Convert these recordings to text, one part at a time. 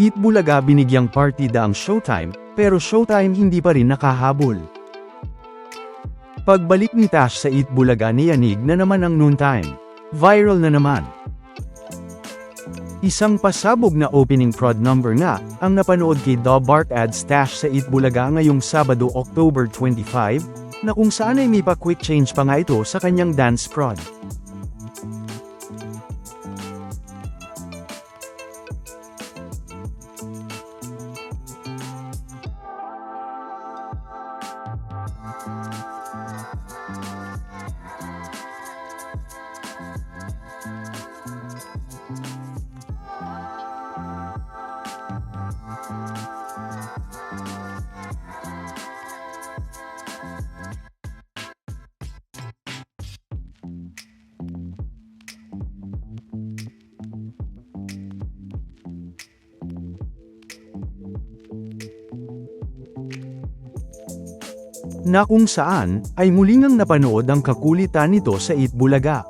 Eat Bulaga binigyang partida ang Showtime, pero Showtime hindi pa rin nakahabol. Pagbalik ni Tash sa Eat Bulaga ni Yanig na naman ang noontime. Viral na naman. Isang pasabog na opening prod number nga, ang napanood kay The Bark Ads Tash sa Eat Bulaga ngayong Sabado October 25, na kung saan ay may pa quick change pa nga ito sa kanyang dance prod. Na kung saan, ay muling ang napanood ang kakulitan nito sa Itbulaga.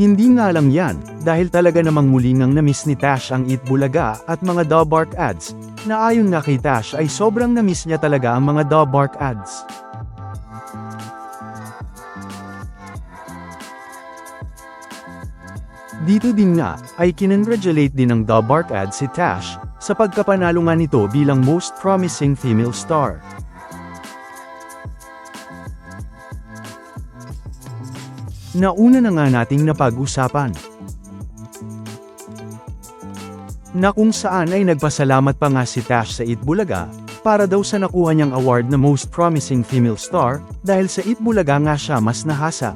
Hindi nga lang yan, dahil talaga namang muling ang namiss ni Tash ang Itbulaga at mga Dobark ads, na ayon nga kay Tash ay sobrang namiss niya talaga ang mga Dobark ads. Dito din nga, ay kinongratulate din ng The Bark Ad si Tash, sa pagkapanalo nga nito bilang Most Promising Female Star. Nauna na nga nating napag-usapan. Na kung saan ay nagpasalamat pa nga si Tash sa Itbulaga, para daw sa nakuha niyang award na Most Promising Female Star, dahil sa Itbulaga nga siya mas nahasa.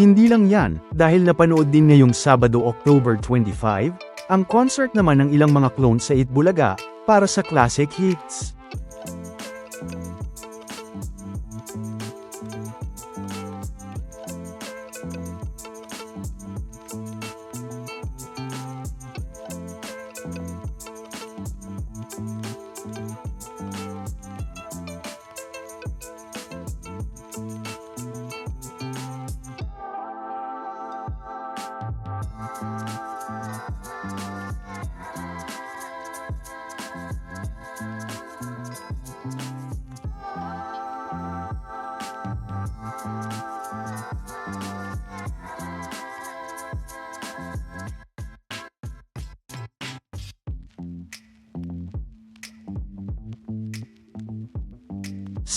Hindi lang yan, dahil napanood din ngayong Sabado October 25, ang concert naman ng ilang mga clones sa Itbulaga, para sa classic hits.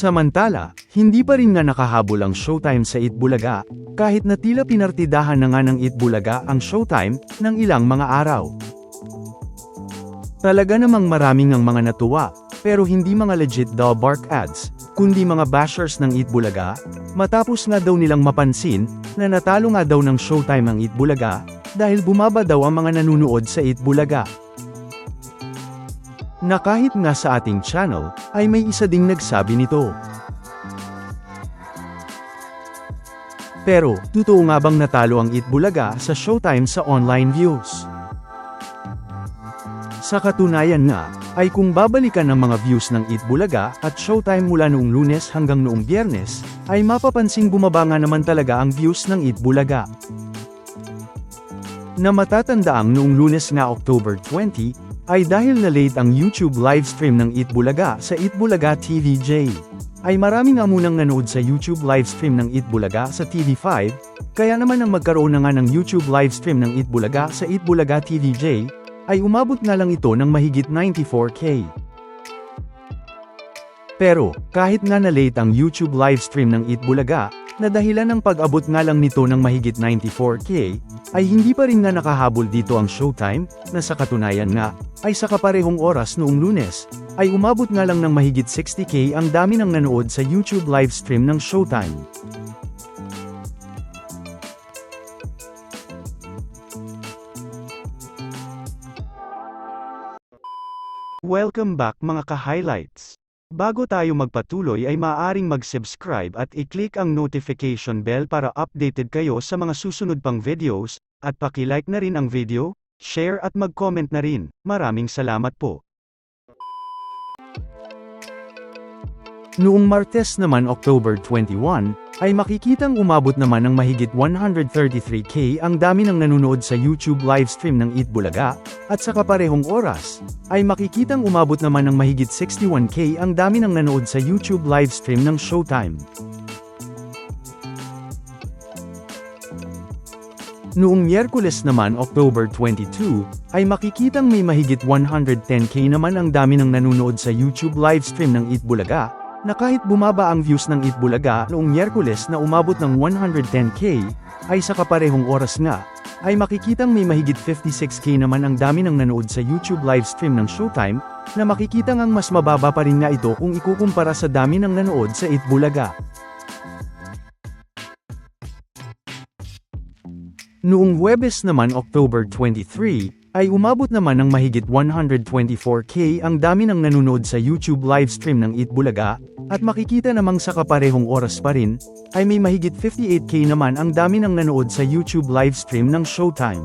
Samantala, hindi pa rin nga nakahabol ang Showtime sa Itbulaga, kahit na tila pinartidahan na nga ng Itbulaga ang Showtime, ng ilang mga araw. Talaga namang maraming ang mga natuwa, pero hindi mga legit daw bark ads, kundi mga bashers ng Itbulaga, matapos nga daw nilang mapansin, na natalo nga daw ng Showtime ang Itbulaga, dahil bumaba daw ang mga nanunood sa Itbulaga. Na kahit nga sa ating channel, ay may isa ding nagsabi nito. Pero, totoo nga bang natalo ang Itbulaga sa Showtime sa online views? Sa katunayan nga, ay kung babalikan ang mga views ng Itbulaga at Showtime mula noong lunes hanggang noong biyernes, ay mapapansing bumaba nga naman talaga ang views ng Itbulaga. Na matatandaang noong lunes nga October 20, ay dahil na late ang YouTube livestream ng Itbulaga sa Itbulaga TVJ. Ay marami nga munang nanood sa YouTube livestream ng Itbulaga sa TV5, kaya naman ang magkaroon na nga ng YouTube livestream ng Itbulaga sa Itbulaga TVJ, ay umabot nga lang ito ng mahigit 94k. Pero, kahit nga na late ang YouTube livestream ng Itbulaga, na dahilan ng pag-abot nga lang nito ng mahigit 94k, ay hindi pa rin nga nakahabol dito ang showtime, na sa katunayan nga, ay sa kaparehong oras noong lunes, ay umabot nga lang ng mahigit 60k ang dami ng nanood sa YouTube livestream ng showtime. Welcome back mga ka-highlights! Bago tayo magpatuloy ay maaaring mag-subscribe at i-click ang notification bell para updated kayo sa mga susunod pang videos, at paki-like na rin ang video, share at mag-comment na rin. Maraming salamat po. Noong Martes naman October 21, ay makikitang umabot naman ng mahigit 133k ang dami ng nanonood sa YouTube livestream ng Eat Bulaga, at sa kaparehong oras, ay makikitang umabot naman ng mahigit 61k ang dami ng nanood sa YouTube livestream ng Showtime. Noong Miyerkules naman October 22, ay makikitang may mahigit 110k naman ang dami ng nanonood sa YouTube livestream ng Eat Bulaga, na kahit bumaba ang views ng Eat Bulaga noong Miyerkules na umabot ng 110k, ay sa kaparehong oras nga, ay makikitang may mahigit 56k naman ang dami ng nanood sa YouTube livestream ng Showtime, na makikitang ang mas mababa pa rin nga ito kung ikukumpara sa dami ng nanood sa Eat Bulaga. Noong Huwebes naman October 23, ay umabot naman ng mahigit 124k ang dami ng nanonood sa YouTube livestream ng Eat Bulaga, at makikita namang sa kaparehong oras pa rin, ay may mahigit 58k naman ang dami ng nanood sa YouTube livestream ng Showtime.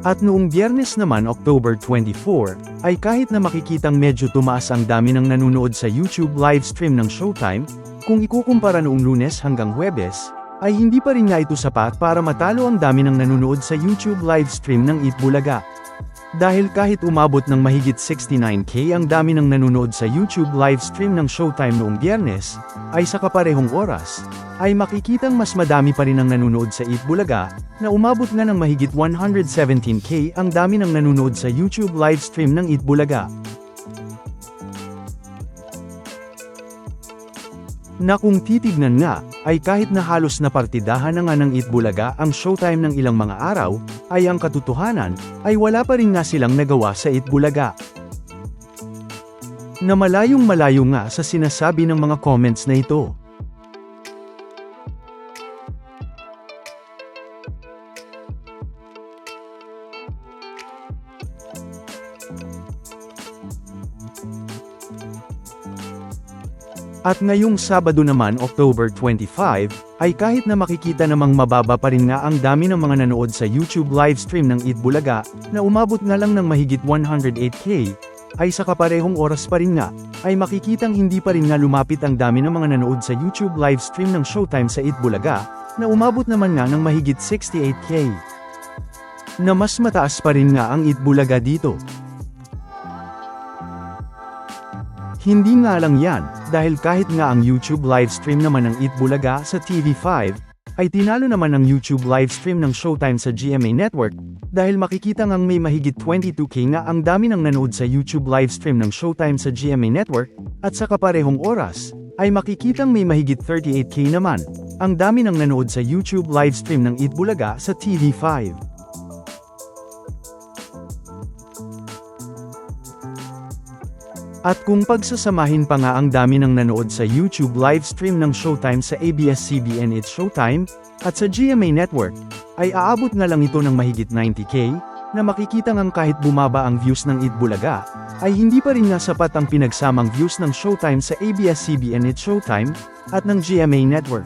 At noong biyernes naman October 24, ay kahit na makikitang medyo tumaas ang dami ng nanonood sa YouTube livestream ng Showtime, kung ikukumpara noong lunes hanggang Huwebes, ay hindi pa rin nga ito sapat para matalo ang dami ng nanonood sa YouTube livestream ng Eat Bulaga. Dahil kahit umabot ng mahigit 69k ang dami ng nanonood sa YouTube livestream ng Showtime noong biyernes, ay sa kaparehong oras, ay makikitang mas madami pa rin ang nanonood sa Eat Bulaga, na umabot nga ng mahigit 117k ang dami ng nanonood sa YouTube livestream ng Eat Bulaga. Na kung titignan nga, ay kahit na halos na partidahan na nga ng Itbulaga ang showtime ng ilang mga araw, ay ang katotohanan, ay wala pa rin nga silang nagawa sa Itbulaga. Na malayong malayo nga sa sinasabi ng mga comments na ito. At ngayong Sabado naman October 25, ay kahit na makikita namang mababa pa rin nga ang dami ng mga nanood sa YouTube livestream ng Eat Bulaga, na umabot na lang ng mahigit 108k, ay sa kaparehong oras pa rin nga, ay makikitang hindi pa rin nga lumapit ang dami ng mga nanood sa YouTube livestream ng Showtime sa Eat Bulaga, na umabot naman nga ng mahigit 68k. Na mas mataas pa rin nga ang Eat Bulaga dito. Hindi nga lang yan, dahil kahit nga ang YouTube livestream naman ng Eat Bulaga sa TV5, ay tinalo naman ang YouTube livestream ng Showtime sa GMA Network, dahil makikita ngang may mahigit 22k nga ang dami ng nanood sa YouTube livestream ng Showtime sa GMA Network, at sa kaparehong oras, ay makikitang may mahigit 38k naman, ang dami ng nanood sa YouTube livestream ng Eat Bulaga sa TV5. At kung pagsasamahin pa nga ang dami ng nanood sa YouTube livestream ng Showtime sa ABS-CBN It's Showtime, at sa GMA Network, ay aabot na lang ito ng mahigit 90k, na makikita ngang kahit bumaba ang views ng Eat Bulaga, ay hindi pa rin nga sapat ang pinagsamang views ng Showtime sa ABS-CBN It's Showtime, at ng GMA Network.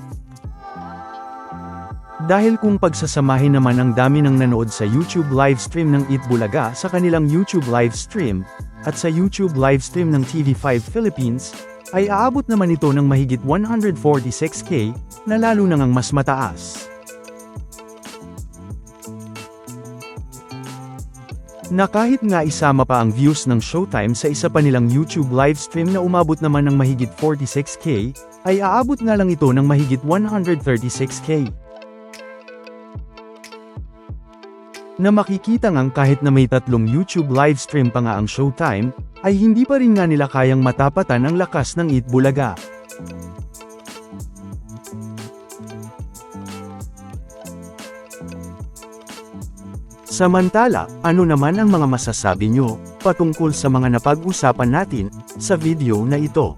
Dahil kung pagsasamahin naman ang dami ng nanood sa YouTube livestream ng Eat Bulaga sa kanilang YouTube livestream, at sa YouTube livestream ng TV5 Philippines, ay aabot naman ito ng mahigit 146k, na lalo nang ang mas mataas. Na kahit nga isama pa ang views ng Showtime sa isa pa nilang YouTube livestream na umabot naman ng mahigit 46k, ay aabot nga lang ito ng mahigit 136k. Na makikita ngang kahit na may tatlong YouTube livestream pa nga ang Showtime, ay hindi pa rin nga nila kayang matapatan ang lakas ng Eat Bulaga. Samantala, ano naman ang mga masasabi nyo patungkol sa mga napag-usapan natin sa video na ito?